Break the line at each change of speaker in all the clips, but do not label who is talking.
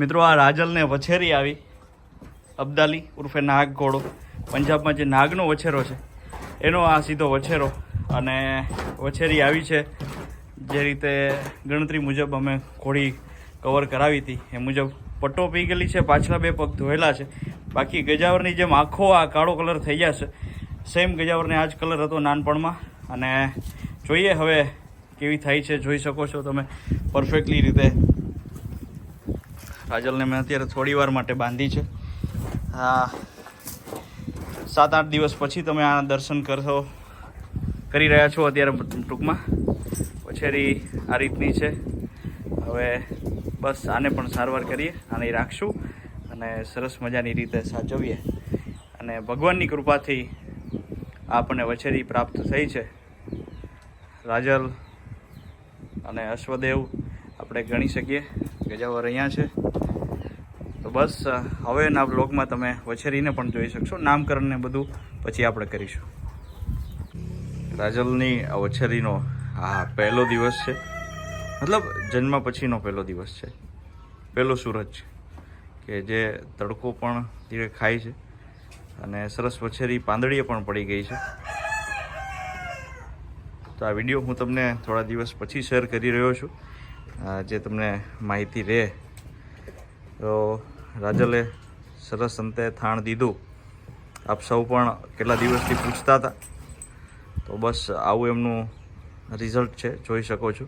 મિત્રો, આ રાજલને વછેરી આવી. અબ્દાલી ઉર્ફે નાગ ઘોડો. પંજાબમાં જે નાગનો વછેરો છે, એનો આ સીધો વછેરો અને વછેરી આવી છે. જે રીતે ગણતરી મુજબ અમે ઘોડી કવર કરાવી હતી, એ મુજબ પટ્ટો પી ગયેલી છે, પાછલા બે પગ ધોયેલા છે. બાકી ગજાવરની જેમ આખો આ કાળો કલર થઈ જશે સેમ ગજાવરને આ જ કલર હતો નાનપણમાં. અને જોઈએ હવે કેવી થાય છે, જોઈ શકો છો તમે. પરફેક્ટલી રીતે કાજલને મેં અત્યારે થોડી વાર માટે બાંધી છે. હા, સાત આઠ દિવસ પછી તમે આ દર્શન કરશો, કરી રહ્યા છો અત્યારે ટૂંકમાં. પછેરી આ રીતની છે. હવે બસ આને પણ સારવાર કરીએ, આને રાખશું અને સરસ મજાની રીતે સાચવીએ. અને ભગવાનની કૃપાથી આપણને વછેરી પ્રાપ્ત થઈ છે. રાજલ અને અશ્વદેવ આપણે ગણી શકીએ. ગજાવર અહીંયા છે. બસ હવેના બ્લોગમાં તમે વછેરીને પણ જોઈ શકશો. નામકરણને બધું પછી આપણે કરીશું. રાજલની આ વછેરીનો, આ પહેલો દિવસ છે. મતલબ જન્મ પછીનો પહેલો દિવસ છે. પહેલો સૂરજ કે જે તડકો પણ ધીરે ખાય છે અને સરસ વછેરી પાંદડીએ પણ પડી ગઈ છે. તો આ વીડિયો હું તમને થોડા દિવસ પછી શેર કરી રહ્યો છું જે તમને માહિતી રહે. તો રાજલે સરસ અંતે થાણ દીધું. આપ સૌ પણ કેટલા દિવસથી પૂછતા હતા? તો બસ આવું એમનું રિઝલ્ટ છે, જોઈ શકો છો.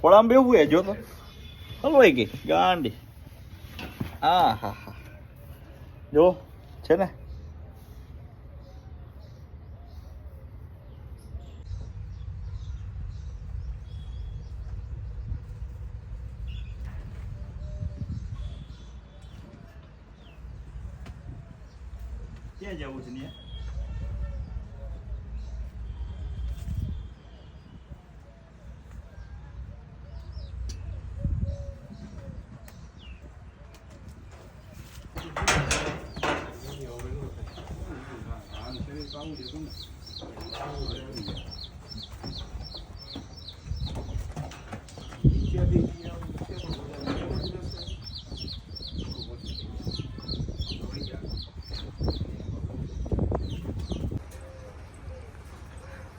ખોળામાં બેવું એ જો તો. હલવાઈ ગઈ, ગાંડી. આ હા હા જો, છે ને? જવું છે ને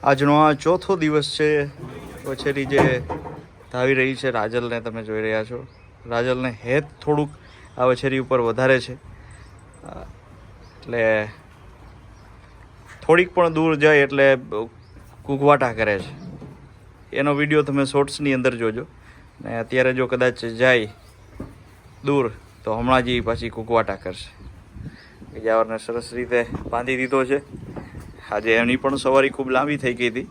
આજનો આ ચોથો દિવસ છે. વછેરી જે ધાવી રહી છે, રાજલને તમે જોઈ રહ્યા છો. રાજલને હેત થોડુંક આ વછેરી ઉપર વધારે છે. એટલે થોડીક પણ દૂર જાય એટલે કૂગવાટા કરે છે. એનો વીડિયો તમે શોર્ટ્સની અંદર જોજો. ને અત્યારે જો કદાચ જાય દૂર, તો હમણાં જ એ પાછી કૂકવાટા કરશે. બીજાવરને સરસ રીતે બાંધી દીધો છે. આજે એની પણ સવારી ખૂબ લાંબી થઈ ગઈ હતી.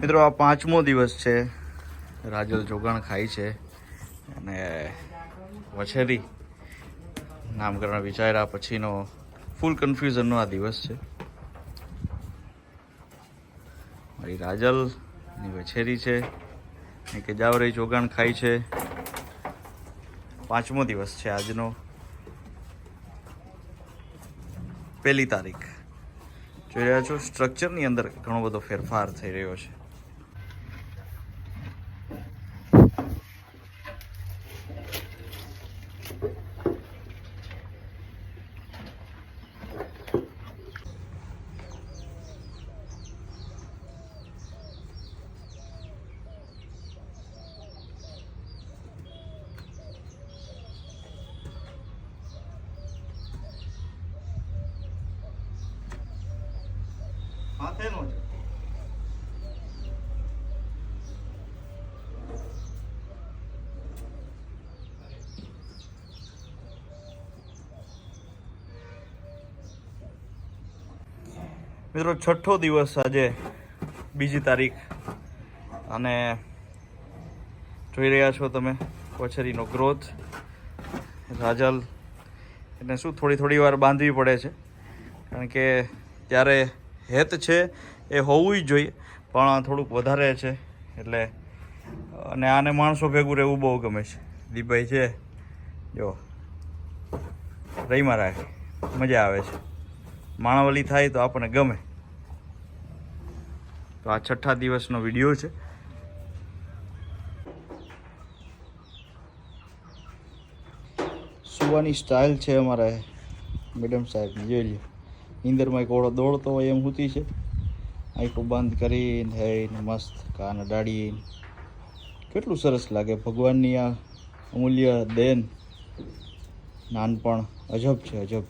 મિત્રો, આ પાંચમો દિવસ છે. રાજલ જોગાણ ખાય છે અને વછેરી નામકરણ વિચાર્યા પછીનો ફૂલ કન્ફ્યુઝનનો આ દિવસ છે. મારી રાજલની વછેરી છે. ને કે જાવરે જોગાણ ખાય છે. પાંચમો દિવસ છે આજનો. પહેલી તારીખ. જોઈ રહ્યા છો સ્ટ્રક્ચરની અંદર ઘણો બધો ફેરફાર થઈ રહ્યો છે. હાથેનો છે મિત્રો, છઠ્ઠો દિવસ આજે બીજી તારીખ. અને જોઈ રહ્યા છો તમે કોચેરીનો ગ્રોથ. રાજલ એને શું થોડી થોડી વાર બાંધવી પડે છે. કારણ કે ત્યારે હેત છે એ હોવું જોઈએ, પણ થોડુંક વધારે છે. એટલે, અને આને માણસો ભેગું રહેવું બહુ ગમે છે. દીપભાઈ છે, જો રહીમાં રાખે, મજા આવે છે. માણાવલી થાય તો આપણને ગમે. તો આ છઠ્ઠા દિવસનો વીડિયો છે. સુવાની સ્ટાઇલ છે અમારે મેડમ સાહેબની, જોઈ લ્યો. નીંદરમાં ઓળો દોડતો હોય એમ સૂતી છે. આંખો બંધ કરીને થઈને મસ્ત કાન અડાડીને. કેટલું સરસ લાગે ભગવાનની આ અમૂલ્ય દેન. નાનપણ અજબ છે, અજબ.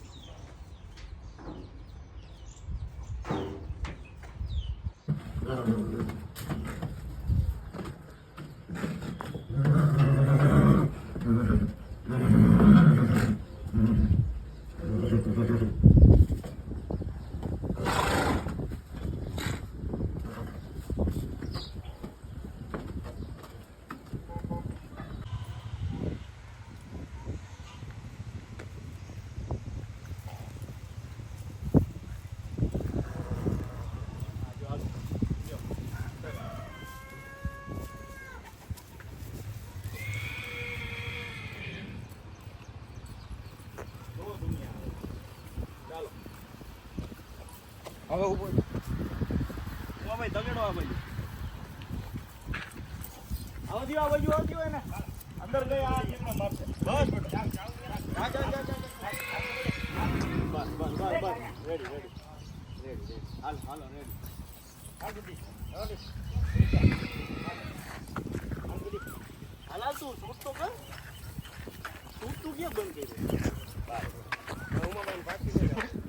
હવે ઊભો ભાઈ તગડો આ ભાઈ. આવા દીવા બાજુ હોય ને અંદર ગઈ આ જીવને મારશે. બસ બેટો. જા જા જા જા જા બસ બસ બસ બસ રેડી રેડી રેડી રેડી હાલ હાલો રેડી હાલ રેડી હાલ બધી હાલ તું સૂટ તો કર. સૂટ તું ક્યાં બંધ કરી બસ ઉમામાં પાછી લઈ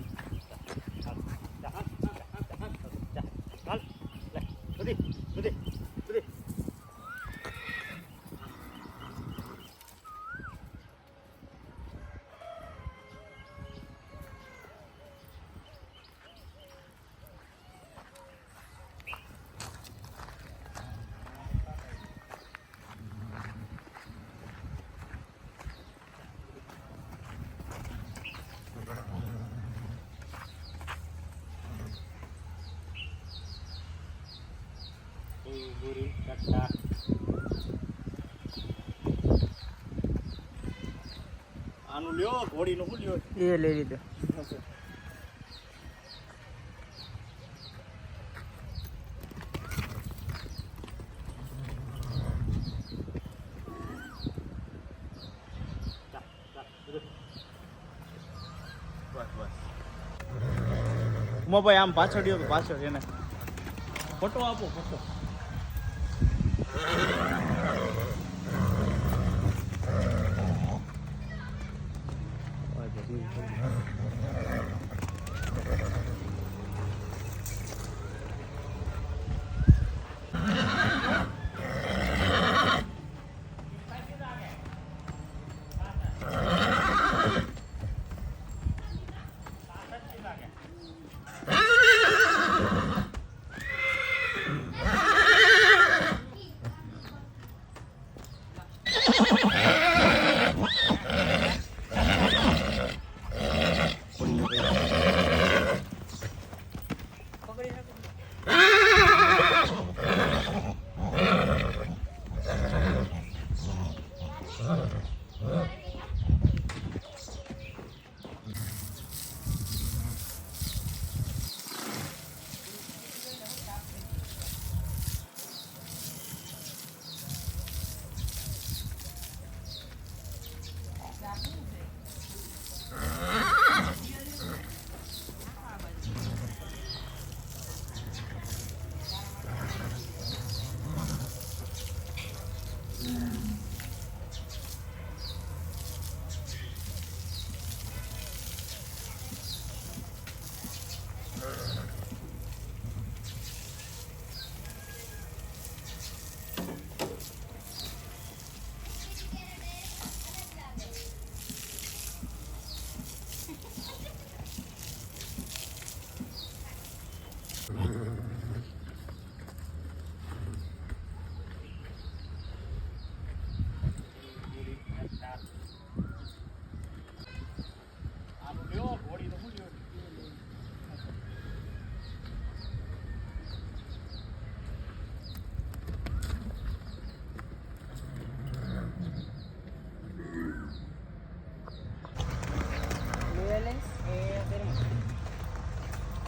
પૂરી કટ્ટા આનું લ્યો ઘોડીનું શું લ્યો?
એ લઈ લીધો.
ભાઈ આમ પાછળ ગયો તો પાછળ એને. ફોટો આપો ફોટો. Vay bakayım.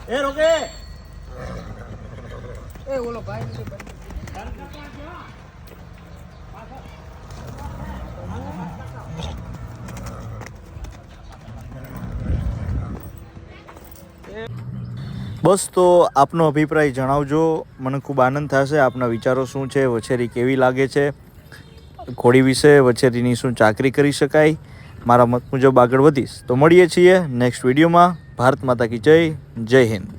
એ રોકે.
એ ઓલો ભાઈ.
બસ તો આપનો અભિપ્રાય જણાવજો. મને ખૂબ આનંદ થશે. આપના વિચારો શું છે? વછેરી કેવી લાગે છે? ઘોડી વિશે વછેરીની શું ચાકરી કરી શકાય? મારા મત મુજબ આગળ વધીશ. તો મળીએ છીએ નેક્સ્ટ વિડીયોમાં. ભારત માતા કી જય જય હિન્દ.